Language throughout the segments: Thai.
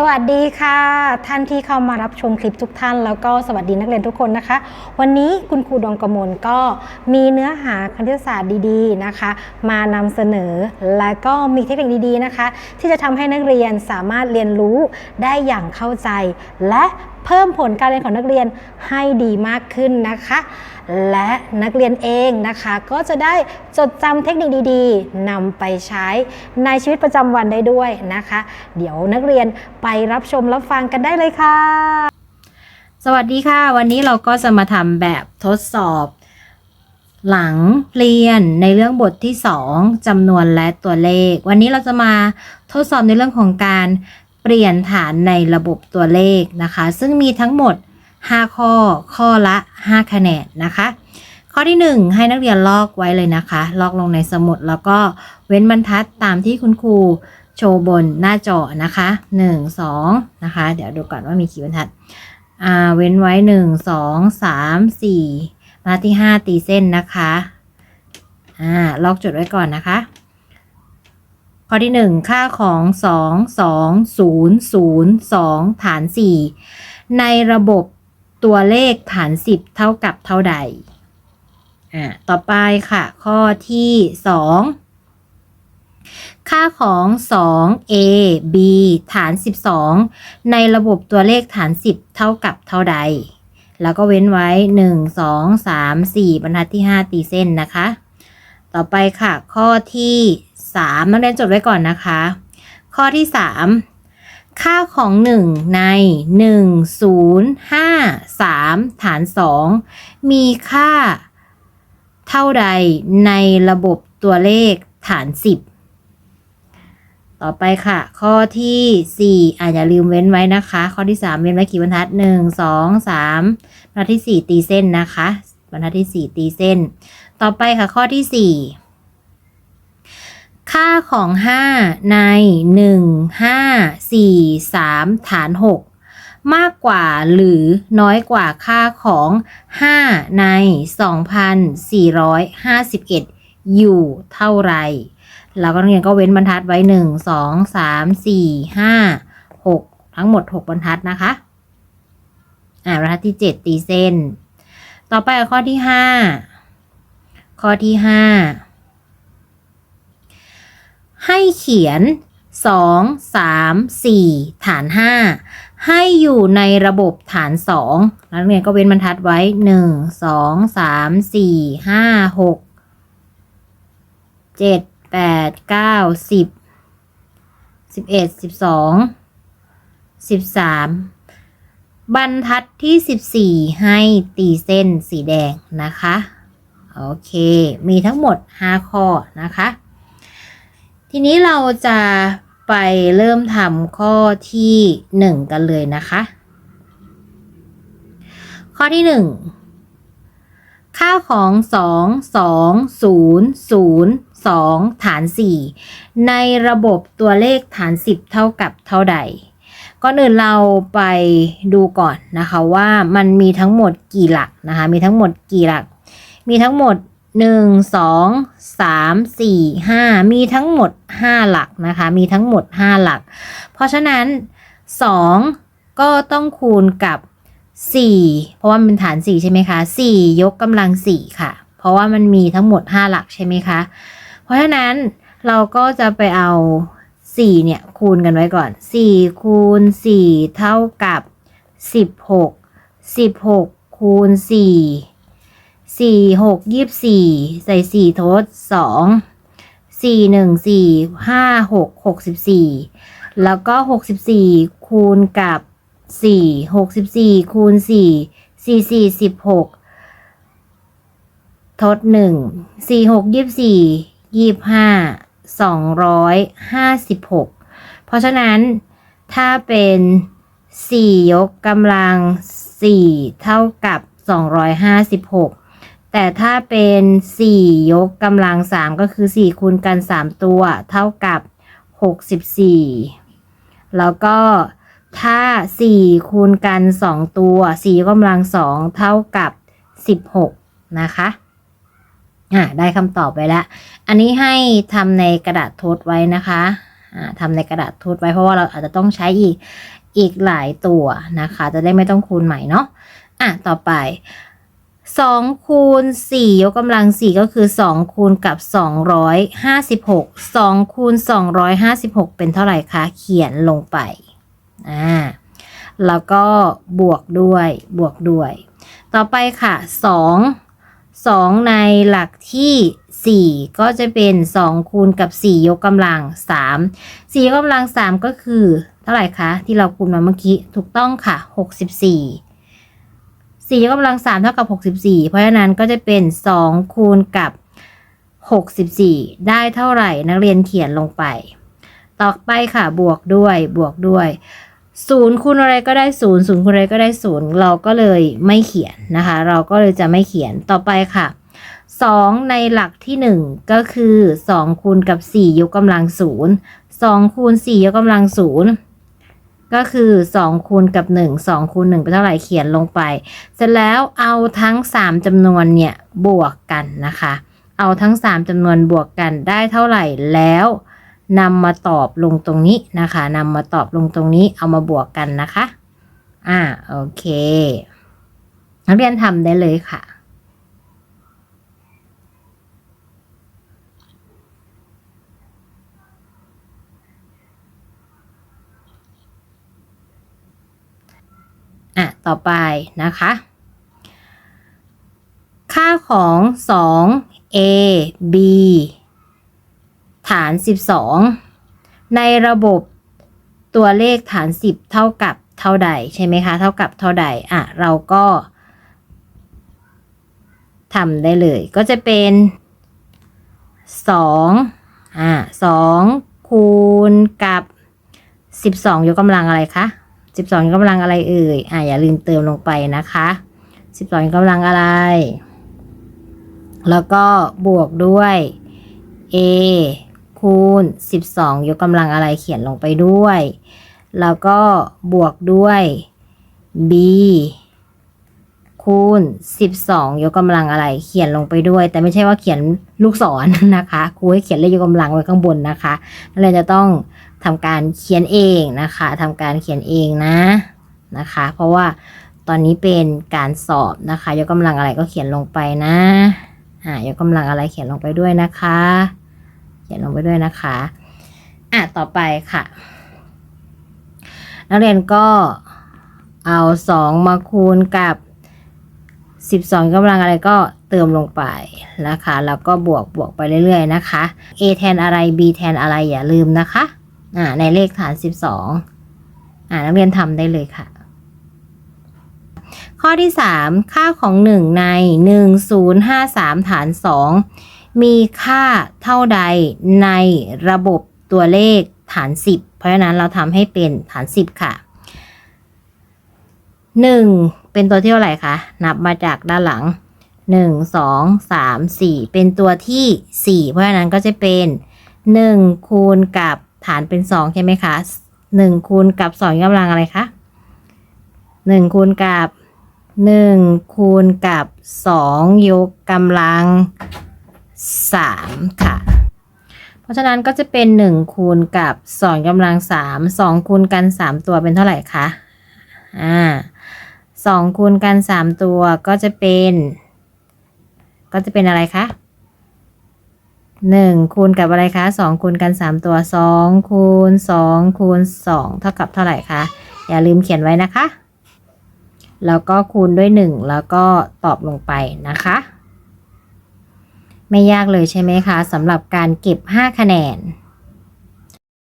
สวัสดีค่ะ ท่านที่เข้ามารับชมคลิปทุกท่าน แล้วก็สวัสดีนักเรียนทุกคนนะคะ วันนี้คุณครูดวงกมลก็มีเนื้อหาคณิตศาสตร์ดีๆนะคะ มานำเสนอและก็มีเทคนิคดีๆนะคะ ที่จะทำให้นักเรียนสามารถเรียนรู้ได้อย่างเข้าใจ และ เพิ่มผลการเรียนของนักเรียนให้ดีมากขึ้นนะคะ และนักเรียนเองนะคะ ก็จะได้จดจำเทคนิคดีๆนำไปใช้ในชีวิตประจำวันได้ด้วยนะคะ เดี๋ยวนักเรียนไปรับชมรับฟังกันได้เลยค่ะ สวัสดีค่ะ วันนี้เราก็จะมาทำแบบทดสอบหลังเรียนในเรื่องบทที่ 2จำนวนและตัวเลข วันนี้เราจะมาทดสอบในเรื่องของการ เปลี่ยนฐานในระบบตัวเลขนะคะ ซึ่งมีทั้งหมด 5 ข้อข้อละ 5 คะแนนนะคะ ข้อที่ 1 ให้นักเรียนลอกไว้เลยนะคะ ลอกลงในสมุดแล้วก็เว้นบรรทัดตามที่คุณครูโชว์บนหน้าจอนะคะ 1 2 นะคะ เดี๋ยวดูก่อนว่ามีกี่บรรทัดอ่าเว้นไว้หนึ่งสองสามสี่มาที่ห้าตีเส้นนะคะอ่าลอกจุดไว้ก่อนนะคะ ข้อที่หนึ่งค่าของสองสองศูนย์ศูนย์สองฐานสี่ในระบบตัวเลขฐานสิบเท่ากับเท่าใดอ่าต่อไปค่ะ ข้อที่สองค่าของ 2 a b ฐาน 12 ในระบบตัวเลขฐาน 10 เท่ากับเท่าใด แล้วก็เว้นไว้ 1 2 3 4 บรรทัดที่ 5 ตีเส้นนะคะ ต่อไปค่ะ ข้อที่ 3 นักเรียนจดไว้ก่อนนะคะ ข้อที่ 3 ค่าของ 1 ใน 1 0 5 3 ฐาน 2 มีค่าเท่าใดในระบบตัวเลขฐาน 10 ต่อไปค่ะ ข้อที่สี่อ่าอย่าลืมเว้นไว้นะคะ ข้อที่สามเว้นไว้กี่บรรทัดหนึ่งสองสามบรรทัดที่สี่ตีเส้นนะคะบรรทัดที่สี่ตีเส้น ต่อไปค่ะข้อที่สี่ ค่าของห้าในหนึ่งห้าสี่สามฐานหกมากกว่าหรือน้อยกว่าค่าของห้าในสองพันสี่ร้อยห้าสิบเอ็ดอยู่เท่าไหร่แล้วก็นักเรียนก็เว้นบรรทัดไว้หนึ่งสองสามสี่ห้าหกทั้งหมดหกบรรทัดนะคะ อ่าบรรทัดที่เจ็ดตีเส้น ต่อไปข้อที่ห้าข้อที่ห้า เขียนสองสามสี่ฐานห้าให้อยู่ในระบบฐานสองนักเรียนก็เว้นบรรทัดไว้หนึ่งสองสามสี่ห้าหกเจ็ดแปดเก้าสิบสิบเอ็ดสิบสองสิบสามบรรทัดที่สิบสี่ให้ตีเส้นสีแดงนะคะ โอเค มีทั้งหมดห้าข้อนะคะ ทีนี้เราจะไปเริ่มทำข้อที่หนึ่งกันเลยนะคะ ข้อที่หนึ่งค่าของ 2 2 0 0 2 ฐาน 4 ในระบบตัวเลขฐาน 10 เท่ากับเท่าใด ก่อนอื่นเราไปดูก่อนนะคะว่ามันมีทั้งหมดกี่หลักนะคะ มีทั้งหมดกี่หลัก มีทั้งหมด 1 2 3 4 5มีทั้งหมด5หลักนะคะ มีทั้งหมด5หลัก เพราะฉะนั้น2ก็ต้องคูณกับสี่เพราะว่ามันเป็นฐานสี่ใช่ไหมคะสี่ยกกำลังสี่ค่ะ เพราะว่ามันมีทั้งหมดห้าหลักใช่ไหมคะ เพราะฉะนั้นเราก็จะไปเอาสี่เนี่ยคูณกันไว้ก่อนสี่คูณสี่เท่ากับสิบหกสิบหกคูณสี่ สี่หกยี่สิบสี่ใส่สี่ทดสองสี่หนึ่งสี่ห้าหกหกสิบสี่แล้วก็หกสิบสี่คูณกับสี่หกสิบสี่คูณสี่สี่สี่สิบหกทดหนึ่งสี่หกยี่สิบสี่ยี่บห้าสองร้อยห้าสิบหกเพราะฉะนั้นถ้าเป็นสี่ยกกำลังสี่เท่ากับสองร้อยห้าสิบหก แต่ถ้าเป็นสี่ยกกำลังสามก็คือสี่คูณกันสามตัวเท่ากับหกสิบสี่แล้วก็ถ้า4คูณกัน2ตัว4กำลัง2เท่ากับ16นะคะอ่าได้คำตอบไปแล้ว อันนี้ให้ทำในกระดาษทดไว้นะคะอ่าทำในกระดาษทดไว้เพราะว่าเราอาจจะต้องใช้อีกอีกหลายตัวนะคะ จะได้ไม่ต้องคูณใหม่เนาะอะต่อไป สองคูณสี่ยกกำลังสี่ก็คือสองคูณกับสองร้อยห้าสิบหกสองคูณสองร้อยห้าสิบหกเป็นเท่าไหร่คะ เขียนลงไปอ่าแล้วก็บวกด้วยบวกด้วย ต่อไปค่ะสองสองในหลักที่สี่ก็จะเป็นสองคูณกับสี่ยกกำลังสามสี่ยกกำลังสามก็คือ เท่าไหร่คะ ที่เราคูณมาเมื่อกี้ ถูกต้องค่ะหก สี่ยกกำลังสามเท่ากับหกสิบสี่เพราะฉะนั้นก็จะเป็นสองคูณกับหกสิบสี่ได้เท่าไหร่นักเรียนเขียนลงไป ต่อไปค่ะบวกด้วยบวกด้วยศูนย์คูณอะไรก็ได้ศูนย์ศูนย์คูณอะไรก็ได้ศูนย์เราก็เลยไม่เขียนนะคะ เราก็เลยจะไม่เขียนต่อไปค่ะสองในหลักที่หนึ่งก็คือสองคูณกับสี่ยกกำลังศูนย์สองคูณสี่ยกกำลังศูนย์ ก็คือสองคูณกับหนึ่งสองคูณหนึ่งเป็นเท่าไหร่เขียนลงไป เสร็จแล้วเอาทั้งสามจำนวนเนี่ยบวกกันนะคะ เอาทั้งสามจำนวนบวกกันได้เท่าไหร่แล้วนำมาตอบลงตรงนี้นะคะนำมาตอบลงตรงนี้เอามาบวกกันนะคะ อ่าโอเคนักเรียนทำได้เลยค่ะ อะ ต่อไปนะคะ ค่าของ 2 a b ฐาน 12 ในระบบตัวเลขฐาน 10 เท่ากับเท่าใดใช่ไหมคะ เท่ากับเท่าใด อะ เราก็ทำได้เลย ก็จะเป็น2อะ2คูณกับ 12 ยกกำลังอะไรคะ 12ยกกำลังอะไรเอ่ย อะอย่าลืมเติมลงไปนะคะ 12ยกกำลังอะไร แล้วก็บวกด้วย a คูณ 12 ยกกำลังอะไรเขียนลงไปด้วย แล้วก็บวกด้วย b คูณ 12 ยกกำลังอะไรเขียนลงไปด้วย แต่ไม่ใช่ว่าเขียนลูกศรนะคะครูให้เขียนเลขยกกำลังไว้ข้างบนนะคะนักเรียนจะต้อง ทำการเขียนเองนะคะทำการเขียนเองนะนะคะ เพราะว่าตอนนี้เป็นการสอบนะคะยกกำลังอะไรก็เขียนลงไปนะอ่ายกกำลังอะไรเขียนลงไปด้วยนะคะ เขียนลงไปด้วยนะคะอะต่อไปค่ะ นักเรียนก็เอาสองมาคูณกับ12กำลังอะไรก็เติมลงไปนะคะ แล้วก็บวกบวกไปเรื่อยๆนะคะ a แทนอะไร b แทนอะไรอย่าลืมนะคะ อ่าในเลขฐาน 12อ่านักเรียนทำได้เลยค่ะ ข้อที่ 3 ค่าของ 1 ใน 1053 ฐาน 2 มีค่าเท่าใดในระบบตัวเลขฐาน 10 เพราะฉะนั้นเราทำให้เป็นฐาน 10 ค่ะ 1 เป็นตัวที่เท่าไหร่คะ นับมาจากด้านหลัง 1 2 3 4 เป็นตัวที่ 4 เพราะฉะนั้นก็จะเป็น 1 คูณกับ ฐานเป็น2ใช่ไหมคะ1คูณกับ2ยกกำลังอะไรคะ1คูณกับ1คูณกับ2ยกกำลัง3ค่ะ เพราะฉะนั้นก็จะเป็น1คูณกับ2กำลัง3 2คูณกัน3ตัวเป็นเท่าไหร่คะอ่า2คูณกัน3ตัวก็จะเป็น ก็จะเป็นอะไรคะ 1คูณกับอะไรคะ2คูณกัน3ตัว2คูณ2คูณ2เท่ากับเท่าไหร่คะอย่าลืมเขียนไว้นะคะ แล้วก็คูณด้วย1แล้วก็ตอบลงไปนะคะ ไม่ยากเลยใช่ไหมคะสำหรับการเก็บ 5 คะแนน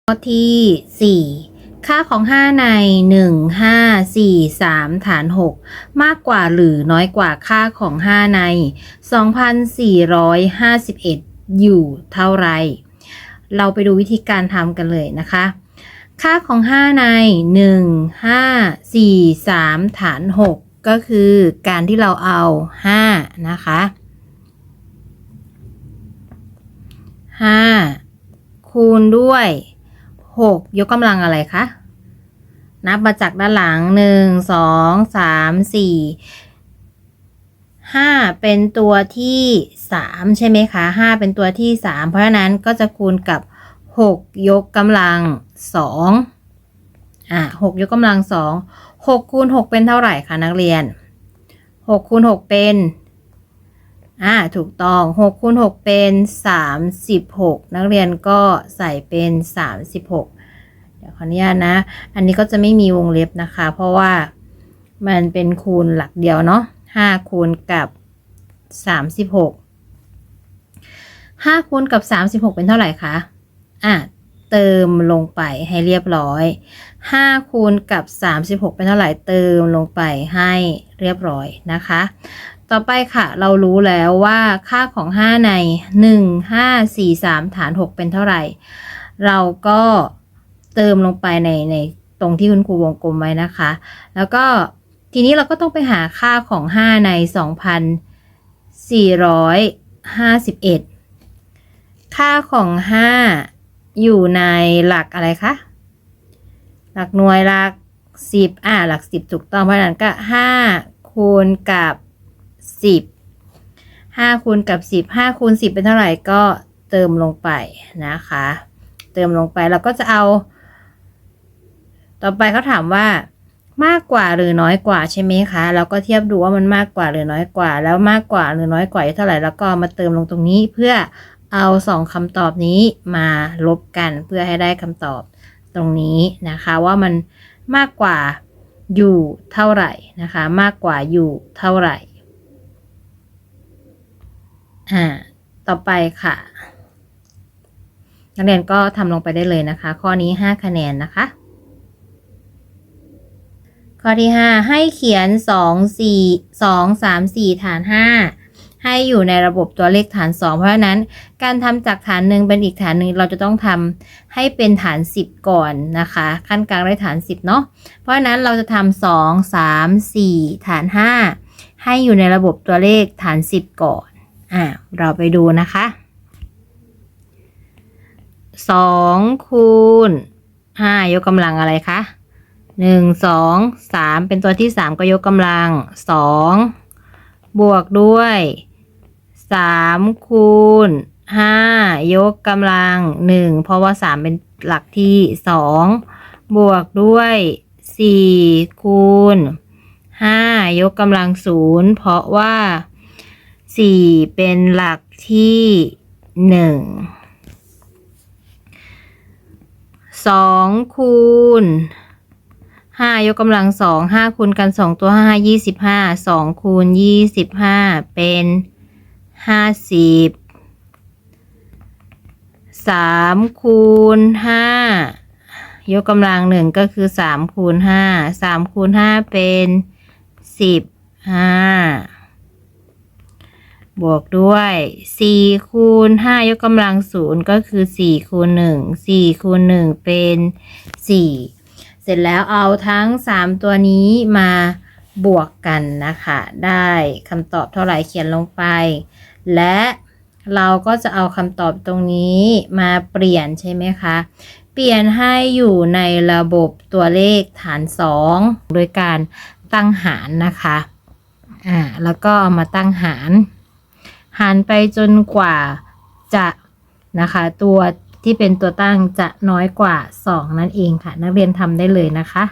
ข้อที่ 4 ค่าของ 5 ใน 1 5 4 3 ฐาน 6 มากกว่าหรือน้อยกว่าค่าของ 5 ใน 2,451 อยู่เท่าไร เราไปดูวิธีการทำกันเลยนะคะ ค่าของ 5 ใน 1 5 4 3 ฐาน 6 ก็คือการที่เราเอา 5 นะคะ 5 คูณด้วย 6 ยกกำลังอะไรคะนับมาจากด้านหลัง 1 2 3 4 5 เป็นตัวที่ 3 ใช่ไหมคะ 5 เป็นตัวที่ 3 เพราะฉะนั้นก็จะคูณกับหกยกกำลังสองอะหกยกกำลังสองหกคูณหกเป็นเท่าไหร่คะนักเรียนหกคูณหกเป็นอ่าถูกต้องหกคูณหกเป็นสามสิบหกนักเรียนก็ใส่เป็นสามสิบหกเดี๋ยวขออนุญาตนะ อันนี้ก็จะไม่มีวงเล็บนะคะ เพราะว่ามันเป็นคูณหลักเดียวเนาะ ห้าคูณกับสามสิบหกห้าคูณกับสามสิบหกเป็นเท่าไหร่คะอะเติมลงไปให้เรียบร้อยห้าคูณกับสามสิบหกเป็นเท่าไหร่เติมลงไปให้เรียบร้อยนะคะ ต่อไปค่ะเรารู้แล้วว่าค่าของ 5 ใน 1 5 4 3 ฐาน 6 เป็นเท่าไหร่ เราก็เติมลงไปในในตรงที่คุณครูวงกลมไว้นะคะ แล้วก็ ทีนี้เราก็ต้องไปหาค่าของ 5 ใน 2,451 ค่าของ 5 อยู่ในหลักอะไรคะ หลักหน่วยหลัก 10 อ่าหลัก 10 ถูกต้องเพราะนั้นก็ 5 คูณกับ 10 5 คูณกับ 10 5 คูณ 10 เป็นเท่าไหร่ก็เติมลงไปนะคะ เติมลงไปเราก็จะเอา ต่อไปเขาถามว่า มากกว่าหรือน้อยกว่าใช่ไหมคะเราก็เทียบดูว่ามันมากกว่าหรือน้อยกว่า แล้วมากกว่าหรือน้อยกว่าอยู่เท่าไหร่แล้วก็มาเติมลงตรงนี้เพื่อเอาสองคำตอบนี้มาลบกันเพื่อให้ได้คำตอบตรงนี้นะคะว่ามันมากกว่าอยู่เท่าไหร่นะคะมากกว่าอยู่เท่าไหร่อ่าต่อไปค่ะนักเรียนก็ทำลงไปได้เลยนะคะ ข้อนี้ 5 คะแนนนะคะ ข้อที่ 5 ให้เขียน 2 4 2 3 4 ฐาน 5 ให้อยู่ในระบบตัวเลขฐาน 2 เพราะฉะนั้นการทำจากฐานหนึ่งเป็นอีกฐานหนึ่งเราจะต้องทำให้เป็นฐาน 10 ก่อนนะคะ ขั้นกลางได้ฐาน 10 เนาะเพราะฉะนั้นเราจะทำ2 3 4 ฐาน 5 ให้อยู่ในระบบตัวเลขฐาน 10 ก่อนอ่าเราไปดูนะคะสองคูณห้ายกกำลังอะไรคะ หนึ่งสองสามเป็นตัวที่สามก็ยกกำลังสองบวกด้วยสามคูณห้ายกกำลังหนึ่งเพราะว่าสามเป็นหลักที่สองบวกด้วยสี่คูณห้ายกกำลังศูนย์เพราะว่าสี่เป็นหลักที่หนึ่งสองคูณ ห้ายกกำลังสองห้าคูณกันสองตัวห้ายี่สิบห้าสองคูณยี่สิบห้าเป็นห้าสิบสามคูณห้ายกกำลังหนึ่งก็คือสามคูณห้าสามคูณห้าเป็นสิบห้าบวกด้วย4คูณ5ยกกำลังศูนย์ก็คือ4คูณ1 4คูณ1เป็น4 เสร็จแล้วเอาทั้ง 3 ตัวนี้มาบวกกันนะคะ ได้คำตอบเท่าไหร่เขียนลงไป และเราก็จะเอาคำตอบตรงนี้มาเปลี่ยนใช่ไหมคะ เปลี่ยนให้อยู่ในระบบตัวเลขฐาน 2 โดยการตั้งหารนะคะ อ่า แล้วก็เอามาตั้งหาร หารไปจนกว่าจะนะคะ ตัว ที่เป็นตัวตั้งจะน้อยกว่า 2 นั่นเองค่ะ นักเรียนทำได้เลยนะคะ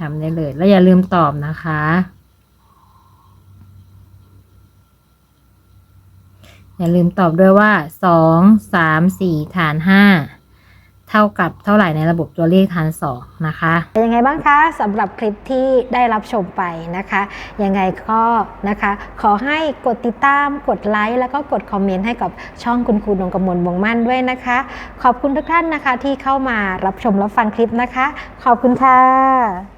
ทำได้เลย แล้วอย่าลืมตอบนะคะ อย่าลืมตอบด้วยว่า 2 3 4 ฐาน 5 เท่ากับเท่าไหร่ในระบบตัวเลขฐาน2นะคะเป็นยังไงบ้างคะสำหรับคลิปที่ได้รับชมไปนะคะ ยังไงก็นะคะ ขอให้กดติดตามกดไลค์แล้วก็กดคอมเมนต์ให้กับช่องคุณครูนงกมลวงมั่นด้วยนะคะ ขอบคุณทุกท่านนะคะที่เข้ามารับชมรับฟังคลิปนะคะ ขอบคุณค่ะ